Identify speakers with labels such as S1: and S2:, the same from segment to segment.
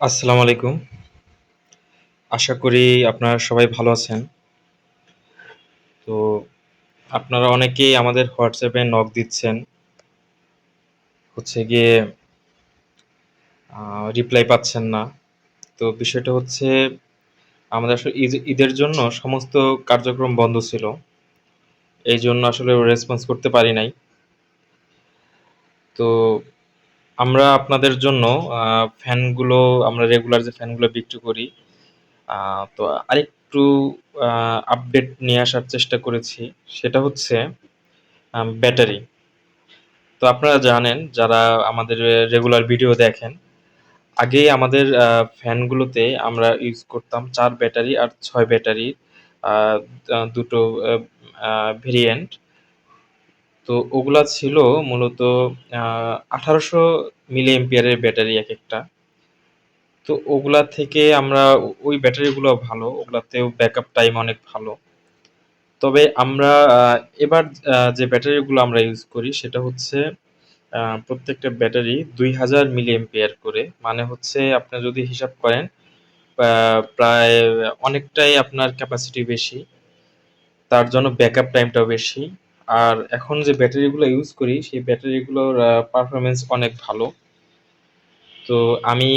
S1: আসসালামু আলাইকুম। আশা করি আপনারা সবাই ভালো আছেন। তো আপনারা অনেকেই আমাদের এ নক দিচ্ছেন। হচ্ছে গিয়ে রিপ্লাই পাচ্ছেন না। তো বিষয়টা হচ্ছে, আমাদের আসলে ঈদ, ঈদের জন্য সমস্ত কার্যক্রম বন্ধ ছিল। এইজন্য আসলে রেসপন্স করতে পারি নাই। তো আমরা আপনাদের জন্য ফ্যানগুলো আমরা রেগুলার যে ফ্যানগুলো বিক্রি করি, তো আরেকটু আপডেট নিয়ে আসার চেষ্টা করেছি। সেটা হচ্ছে ব্যাটারি। তো আপনারা জানেন যারা আমাদের রেগুলার ভিডিও দেখেন, আগে আমাদের ফ্যানগুলোতে আমরা ইউজ করতাম চার ব্যাটারি আর ছয় ব্যাটারি আ আ দুটো ভেরিয়েন্ট। তো ওগুলা ছিল মূলত আঠারোশো ১৮০০ মিলি অ্যাম্পিয়ারের ব্যাটারি এক একটা তো ওগুলা থেকে আমরা ওই ব্যাটারিগুলো ভালো। ওগুলাতেও ব্যাকআপ টাইম অনেক ভালো। তবে আমরা এবার যে ব্যাটারিগুলো আমরা ইউজ করি সেটা হচ্ছে প্রত্যেকটা ব্যাটারি ২০০০ মিলি অ্যাম্পিয়ার করে। মানে হচ্ছে আপনি যদি হিসাব করেন প্রায় অনেকটাই আপনার ক্যাপাসিটি বেশি। তার জন্য ব্যাকআপ টাইমটাও বেশি। আর এখন যে ব্যাটারিগুলো ইউজ করি সেই ব্যাটারিগুলোর পারফরমেন্স অনেক ভালো। তো আমি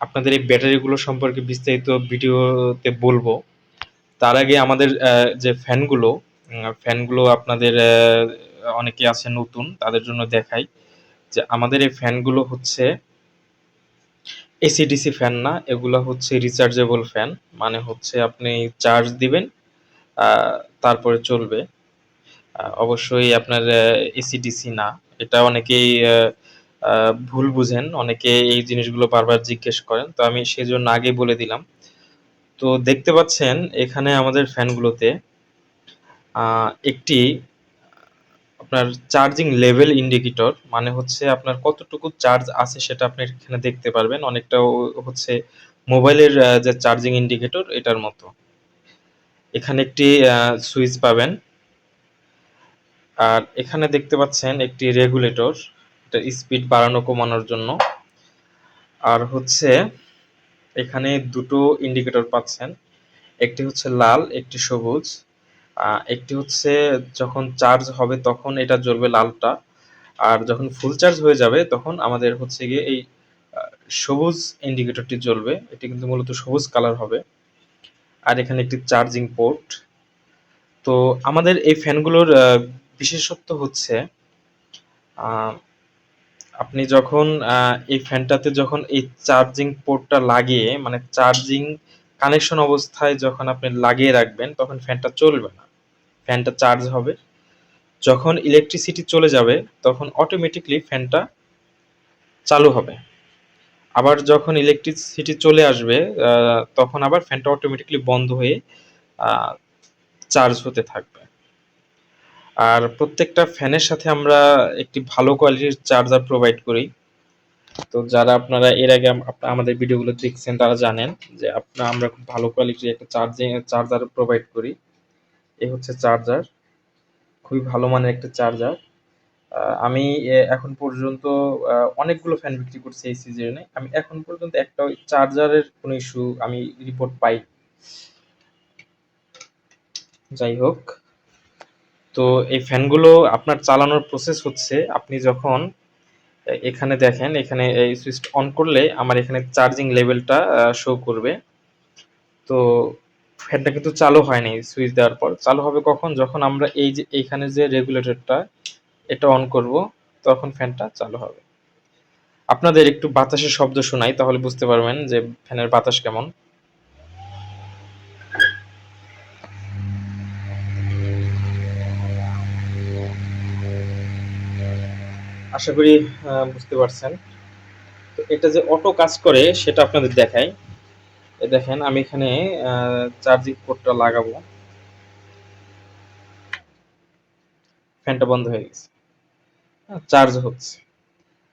S1: আপনাদের এই ব্যাটারিগুলো সম্পর্কে বিস্তারিত ভিডিওতে বলব। তার আগে আমাদের যে ফ্যানগুলো, ফ্যানগুলো আপনাদের অনেকে আছে নতুন তাদের জন্য দেখাই। যে আমাদের এই ফ্যানগুলো হচ্ছে এসি-ডিসি ফ্যান না, এগুলো হচ্ছে রিচার্জেবল ফ্যান। মানে হচ্ছে আপনি চার্জ দিবেন, তারপরে চলবে। অবশ্যই আপনার এসি-ডিসি না। এটা অনেকেই ভুল বুঝেন। অনেকে এই জিনিসগুলো বারবার জিজ্ঞেস করেন। তো আমি সেজন্য আগে বলে দিলাম। তো দেখতে পাচ্ছেন, এখানে আমাদের ফ্যানগুলোতে একটি, আপনার চার্জিং লেভেল ইন্ডিকেটর মানে হচ্ছে আপনার কতটুকু চার্জ আছে সেটা আপনি এখানে দেখতে পারবেন। অনেকটা হচ্ছে মোবাইলের যে চার্জিং ইন্ডিকেটর, এটার মতো। এখানে একটি সুইচ পাবেন। আর এখানে দেখতে পাচ্ছেন একটি রেগুলেটর। এটা স্পিড বাড়ানো কমানোর জন্য। আর হচ্ছে এখানে দুটো ইন্ডিকেটর পাচ্ছেন। একটি হচ্ছে লাল, একটি সবুজ। একটি হচ্ছে যখন চার্জ হবে তখন এটা জ্বলবে লালটা। আর যখন ফুল চার্জ হয়ে যাবে তখন আমাদের হচ্ছে গিয়ে এই সবুজ ইন্ডিকেটরটি জ্বলবে। এটি কিন্তু মূলত সবুজ কালার হবে। আর এখানে একটি চার্জিং পোর্ট। তো আমাদের এই ফ্যানগুলোর বিশেষত্ব হচ্ছে আপনি যখন এই ফ্যানটাতে যখন এই চার্জিং পোর্টটা লাগিয়ে মানে চার্জিং কানেকশন অবস্থায় যখন আপনি লাগিয়ে রাখবেন, তখন ফ্যানটা চলবে না। ফ্যানটা চার্জ হবে। যখন ইলেকট্রিসিটি চলে যাবে, তখন অটোমেটিক্যালি ফ্যানটা চালু হবে। আবার যখন ইলেকট্রিসিটি চলে আসবে তখন আবার ফ্যানটা অটোমেটিকলি বন্ধ হয়ে চার্জ হতে থাকবে। আর প্রত্যেকটা ফ্যানের সাথে আমরা একটি ভালো কোয়ালিটির চার্জার প্রোভাইড করি। তো যারা আপনারা এর আগে আমাদের ভিডিওগুলো দেখছেন, তারা জানেন যে আপনা, আমরা খুব ভালো কোয়ালিটির একটা চার্জিং চার্জার প্রোভাইড করি। এ হচ্ছে চার্জার। খুবই ভালো মানের একটা চার্জার। আমি এখন পর্যন্ত অনেকগুলো ফ্যান বিক্রি করছি এই সিজনে। আমি এখন পর্যন্ত একটাও চার্জারের কোনো ইস্যু আমি রিপোর্ট পাই যাই হোক। তো এই ফ্যানগুলো আপনার চালানোর প্রসেস হচ্ছে, আপনি যখন এখানে দেখেন, এখানে এই সুইচটা অন করলে আমার এখানে চার্জিং লেভেলটা শো করবে। তো ফ্যানটা কিন্তু চালু হয় নাই সুইচ দেওয়ার পর। চালু হবে কখন? যখন আমরা এই যে এইখানে যে রেগুলেটরটা এটা অন করব, তখন ফ্যানটা চালু হবে। আপনাদের একটু বাতাসের শব্দ শোনাই, তাহলে বুঝতে পারবেন যে ফ্যানের বাতাস কেমন। আশা করি বুঝতে পারছেন। তো এটা যে অটো কাজ করে, সেটা আপনাদের দেখাই। দেখেন, আমি এখানে চার্জিং পোর্টটা লাগাবো। ফ্যানটা বন্ধ হয়ে গেছে। চার্জ হচ্ছে।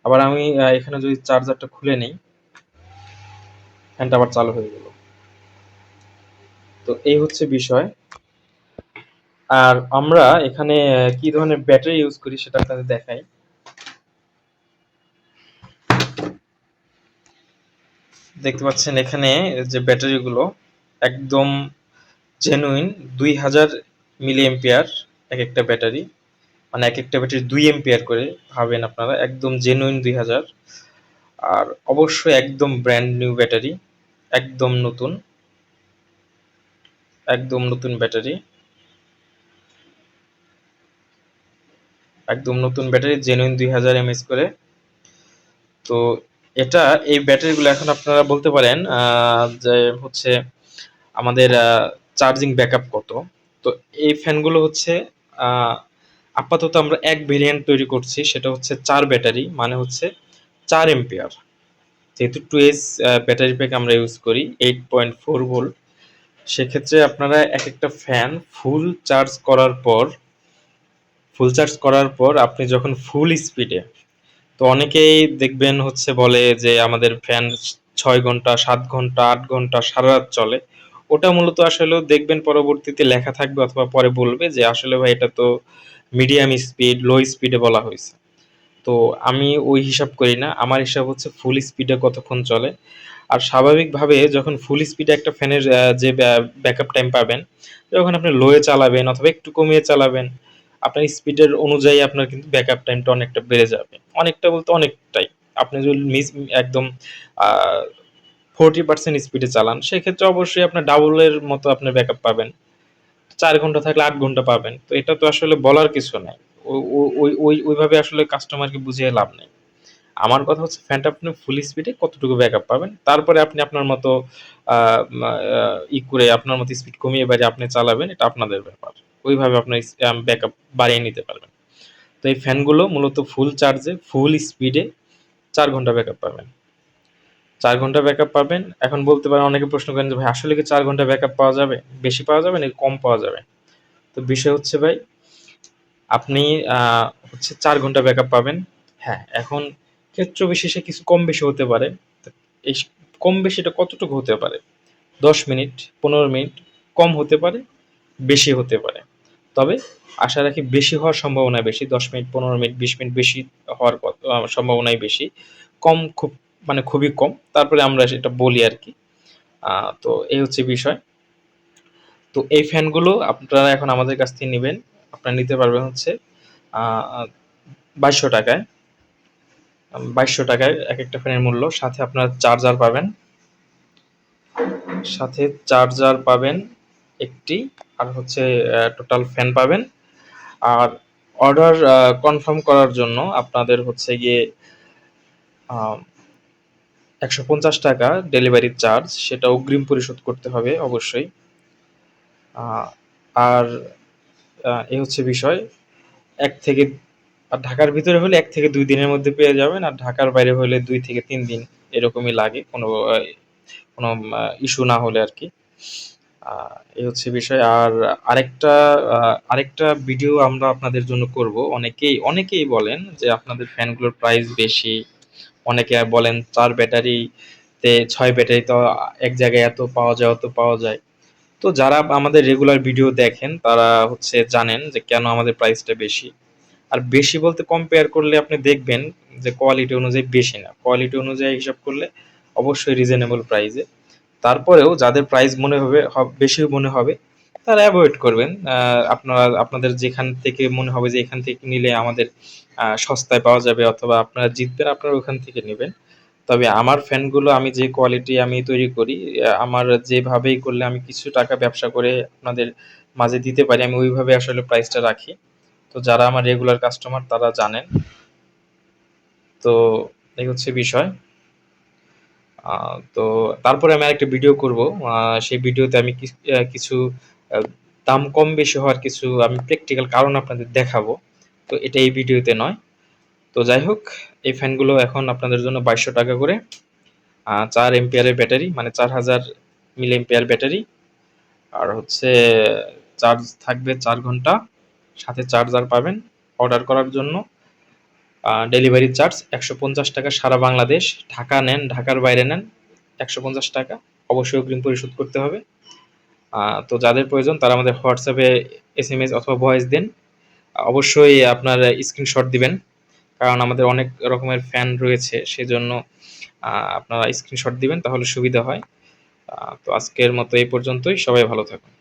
S1: আবার আমি এখানে যদি চার্জারটা খুলে নেই ফ্যানটা আবার চালু হয়ে গেল। তো এই হচ্ছে বিষয়। আর আমরা এখানে কি ধরনের ব্যাটারি ইউজ করি, সেটা আপনাদের দেখাই। দেখতে পাচ্ছেন এখানে যে ব্যাটারিগুলো একদম জেনুইন দুই হাজার মিলি এম্পিয়ার এক একটা ব্যাটারি মানে এক একটা ব্যাটারি দুই এম্পিয়ার করে ভাবেন আপনারা, একদম জেনুইন দুই হাজার। আর অবশ্যই একদম ব্র্যান্ড নিউ ব্যাটারি একদম নতুন একদম নতুন ব্যাটারি একদম নতুন ব্যাটারি জেনুইন দুই হাজার এমএস করে। তো এটা এই ব্যাটারিগুলো এখন আপনারা বলতে পারেন যে হচ্ছে আমাদের চার্জিং ব্যাকআপ কত। তো এই ফ্যানগুলো হচ্ছে আপাতত আমরা এক ভেরিয়েন্ট তৈরি করছি, সেটা হচ্ছে চার ব্যাটারি মানে হচ্ছে চার এম্পিয়ার যেহেতু টু এস ব্যাটারি প্যাক আমরা ইউজ করি এইট পয়েন্ট ফোর ভোল্ট সেক্ষেত্রে আপনারা এক একটা ফ্যান ফুল চার্জ করার পর ফুল চার্জ করার পর আপনি যখন ফুল স্পিডে তো অনেকেই দেখবেন হচ্ছে বলে যে আমাদের ফ্যান ছয় ঘণ্টা, সাত ঘণ্টা, আট ঘণ্টা সারা রাত চলে। ওটা মূলত আসলে দেখবেন পরবর্তীতে লেখা থাকবে অথবা পরে বলবে যে আসলে ভাই এটা তো মিডিয়াম স্পিড লো স্পিডে বলা হয়েছে। তো আমি ওই হিসাব করি না। আমার হিসাব হচ্ছে ফুল স্পিডে কতক্ষণ চলে। আর স্বাভাবিকভাবে যখন ফুল স্পিডে একটা ফ্যানের যে ব্যাকআপ টাইম পাবেন, যখন আপনি লোয়ে চালাবেন অথবা একটু কমিয়ে চালাবেন আপনার স্পিডের অনুযায়ী আপনার কিন্তু ব্যাকআপ টাইমটা অনেকটা বেড়ে যাবে। অনেকটা বলতে অনেকটাই। আপনি যদি মিস একদম ফোরটি পার্সেন্ট স্পিডে চালান, সেক্ষেত্রে অবশ্যই আপনার ডাবলের মতো আপনি ব্যাকআপ পাবেন। চার ঘণ্টা থাকলে আট ঘণ্টা পাবেন। তো এটা তো আসলে বলার কিছু নাই। ওই ওই, ওইভাবে আসলে কাস্টমারকে বুঝিয়ে লাভ নেই। আমার কথা হচ্ছে ফ্যানটা আপনি ফুল স্পিডে কতটুকু ব্যাকআপ পাবেন? তারপরে আপনি আপনার মতো ই করে আপনার মতো স্পিড কমিয়ে বাড়িয়ে আপনি চালাবেন, এটা আপনাদের ব্যাপার। ওইভাবে আপনার ব্যাকআপ বাড়িয়ে নিতে পারবেন। তো এই ফ্যানগুলো মূলত ফুল চার্জে ফুল স্পিডে চার ঘণ্টা ব্যাকআপ পাবেন। চার ঘণ্টা ব্যাকআপ পাবেন। এখন বলতে পারেন, অনেকে প্রশ্ন করেন যে ভাই, আসলে কি চার ঘণ্টা ব্যাকআপ পাওয়া যাবে? বেশি পাওয়া যাবে নাকি কম পাওয়া যাবে? তো বিষয় হচ্ছে ভাই, আপনি হচ্ছে চার ঘণ্টা ব্যাকআপ পাবেন। হ্যাঁ এখন ক্ষেত্র বিশেষে কিছু কম বেশি হতে পারে। এই কম বেশিটা কতটুকু হতে পারে? দশ মিনিট, পনেরো মিনিট, কম হতে পারে, বেশি হতে পারে। তবে আশা রাখি বেশি হওয়ার সম্ভাবনা বেশি, দশ মিনিট, পনেরো মিনিট, বিশ মিনিট বেশি হওয়ার সম্ভাবনাই বেশি। কম খুব মানে খুবই কম। তারপরে আমরা সেটা বলি আর কি। তো এই হচ্ছে বিষয়। তো এই ফ্যানগুলো আপনারা এখন আমাদের কাছ থেকে নেবেন। আপনারা নিতে পারবেন হচ্ছে বাইশশো টাকায়। বাইশশো টাকায় এক একটা ফ্যানের মূল্য। সাথে আপনার চার্জার পাবেন। সাথে চার্জার পাবেন একটি আর হচ্ছে টোটাল ফ্যান পাবেন। আর অর্ডার কনফার্ম করার জন্য আপনাদের হচ্ছে গিয়ে একশো পঞ্চাশ টাকা ডেলিভারি চার্জ সেটা অগ্রিম পরিশোধ করতে হবে অবশ্যই। আর এই হচ্ছে বিষয়। এক থেকে, আর ঢাকার ভিতরে হলে এক থেকে দুই দিনের মধ্যে পেয়ে যাবেন, আর ঢাকার বাইরে হলে দুই থেকে তিন দিন এরকমই লাগে, কোনো কোনো ইস্যু না হলে আর কি। এই হচ্ছে বিষয়। আর আরেকটা আরেকটা ভিডিও আমরা আপনাদের জন্য করব। অনেকেই অনেকেই বলেন যে আপনাদের ফ্যানগুলোর প্রাইস বেশি। অনেকে বলেন চার ব্যাটারিতে ছয় ব্যাটারি তো এক জায়গায় এত পাওয়া যায়, অত পাওয়া যায়। তো যারা আমাদের রেগুলার ভিডিও দেখেন, তারা হচ্ছে জানেন যে কেন আমাদের প্রাইসটা বেশি। আর বেশি বলতে কম্পেয়ার করলে আপনি দেখবেন যে কোয়ালিটি অনুযায়ী বেশি না। কোয়ালিটি অনুযায়ী হিসাব করলে অবশ্যই রিজনেবল প্রাইসে তারপরেও যাদের প্রাইস মনে হবে বেশি মনে হবে, তারা অ্যাভয়েড করবেন। আপনারা, আপনাদের যেখান থেকে মনে হবে যে এখান থেকে নিলে আমাদের সস্তায় পাওয়া যাবে অথবা আপনারা জিতবেন, আপনারা ওখান থেকে নেবেন। তবে আমার ফ্যানগুলো আমি যে কোয়ালিটি আমি তৈরি করি আমার যেভাবেই করলে আমি কিছু টাকা ব্যবসা করে আপনাদের মাঝে দিতে পারি, আমি ওইভাবে আসলে প্রাইসটা রাখি। তো যারা আমার রেগুলার কাস্টমার তারা জানেন। তো এই হচ্ছে বিষয়। তো তারপরে আমি আরেকটা ভিডিও করব। সেই ভিডিওতে আমি কিছু দাম কম বেশি হওয়ার কিছু আমি প্র্যাকটিক্যাল কারণ আপনাদের দেখাবো। তো এটা এই ভিডিওতে নয়। তো যাই হোক, এই ফ্যানগুলো এখন আপনাদের জন্য বাইশশো টাকা করে। চার এম্পিয়ারের ব্যাটারি মানে চার হাজার মিলি এম্পিয়ার ব্যাটারি আর হচ্ছে চার্জ থাকবে চার ঘণ্টা। সাথে চার্জার পাবেন অর্ডার করার জন্য। ডেলিভারি চার্জ একশো পঞ্চাশ টাকা সারা বাংলাদেশ। ঢাকা নেন, ঢাকার বাইরে নেন, একশো পঞ্চাশ টাকা। অবশ্যই অগ্রিম পরিশোধ করতে হবে। তো যাদের প্রয়োজন তারা আমাদের হোয়াটসঅ্যাপে এস এম এস অথবা ভয়েস দিন। অবশ্যই আপনার স্ক্রিনশট দিবেন, কারণ আমাদের অনেক রকমের ফ্যান রয়েছে, সেজন্য আপনারা স্ক্রিনশট দিবেন, তাহলে সুবিধা হয়। তো আজকের মতো এই পর্যন্তই। সবাই ভালো থাকুন।